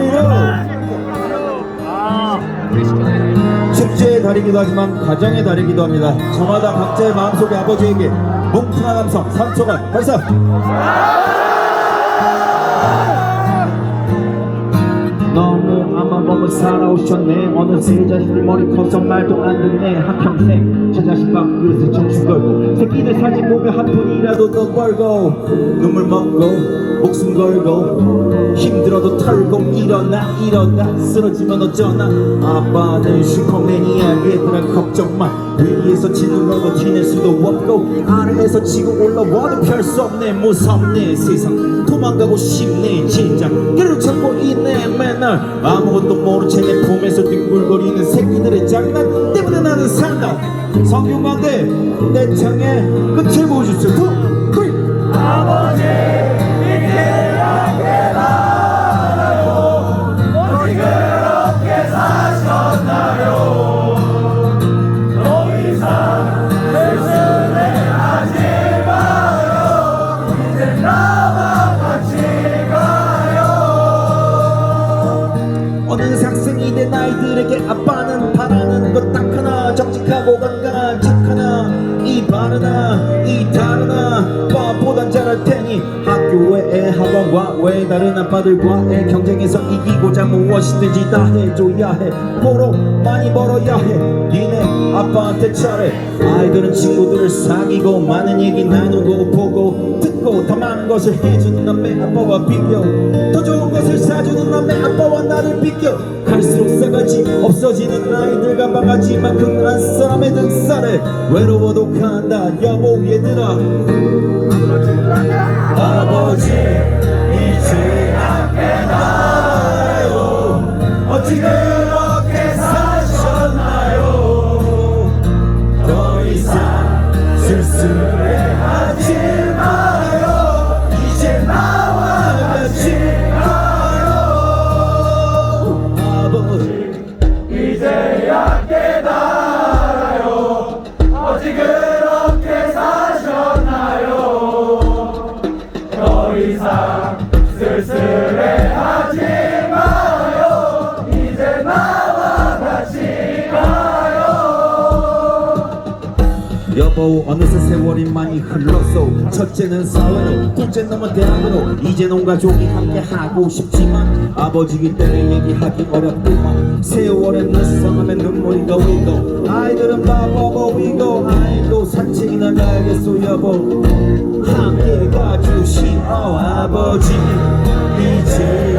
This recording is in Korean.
소리로 축제의 달이기도 하지만 가정의 달이기도 합니다. 저마다 각자의 마음속의 아버지에게 뭉클한 감성 3초간 발사! 너무 아마범을 살아오셨네 어느새 자식들 머리 커서 말도 안 듣네 한평생 저 자식 밥그릇에 청춘 걸고 새끼들 사진 보며 한 푼이라도 더 벌고 눈물 먹고 목숨 걸고 힘들어도 털고 일어나 일어나. 쓰러지면 어쩌나. 아빠는 슈퍼맨이야 얘들아 걱정 마 위에서 지는 너도 티낼 수도 없고 아래에서 치고 올라와도 별 수 없네. 무섭네. 세상 도망가고 싶네. 진짜 길을 찾고 있네 맨날. 아무것도 모른 채 내 품에서 뒹굴거리는 새끼들의 장난 때문에 나는 산다. 성균관대 내 창의 끝을 보여주세요 아빠는 바라는 것 딱 하나 정직하고 건강한 착 하나. 이 바르나 이 다르나 밥보단 잘할 테니 학교의 학원과 왜 다른 아빠들과의 경쟁에서 이기고자 무엇이든지 다 해줘야 해. 보러 많이 벌어야 해. 니네 아빠한테 잘해. 아이들은 친구들을 사귀고 많은 얘기 나누고 보고 많은 것을 해주는 남의 아빠와 비교. 더 좋은 것을 사주는 남의 아빠와 나를 비교. 갈수록 싸가지 없어지는 아이들과 바가지만큼 한 사람의 등살에 외로워도 간다. 여보 얘들아. 아버지 이제 깨달아요. 어찌 그렇게 사셨나요? 더 이상 쓸쓸해하지 더 이상 쓸쓸해하지 마요. 이제 나와 같이 가요. 여보 어느새 세월이 많이 흘렀어 첫째는 사회로 둘째 넘어 대학으로. 이젠 온 가족이 함께 하고 싶지만 아버지기 때문에 얘기하기 어렵구만. 세월에 무쌍하면 눈물이 고이고 아이들은 바보 보이고 아이고 산책이 나 가야겠소 여보 함께 가주신 어 아버지 이제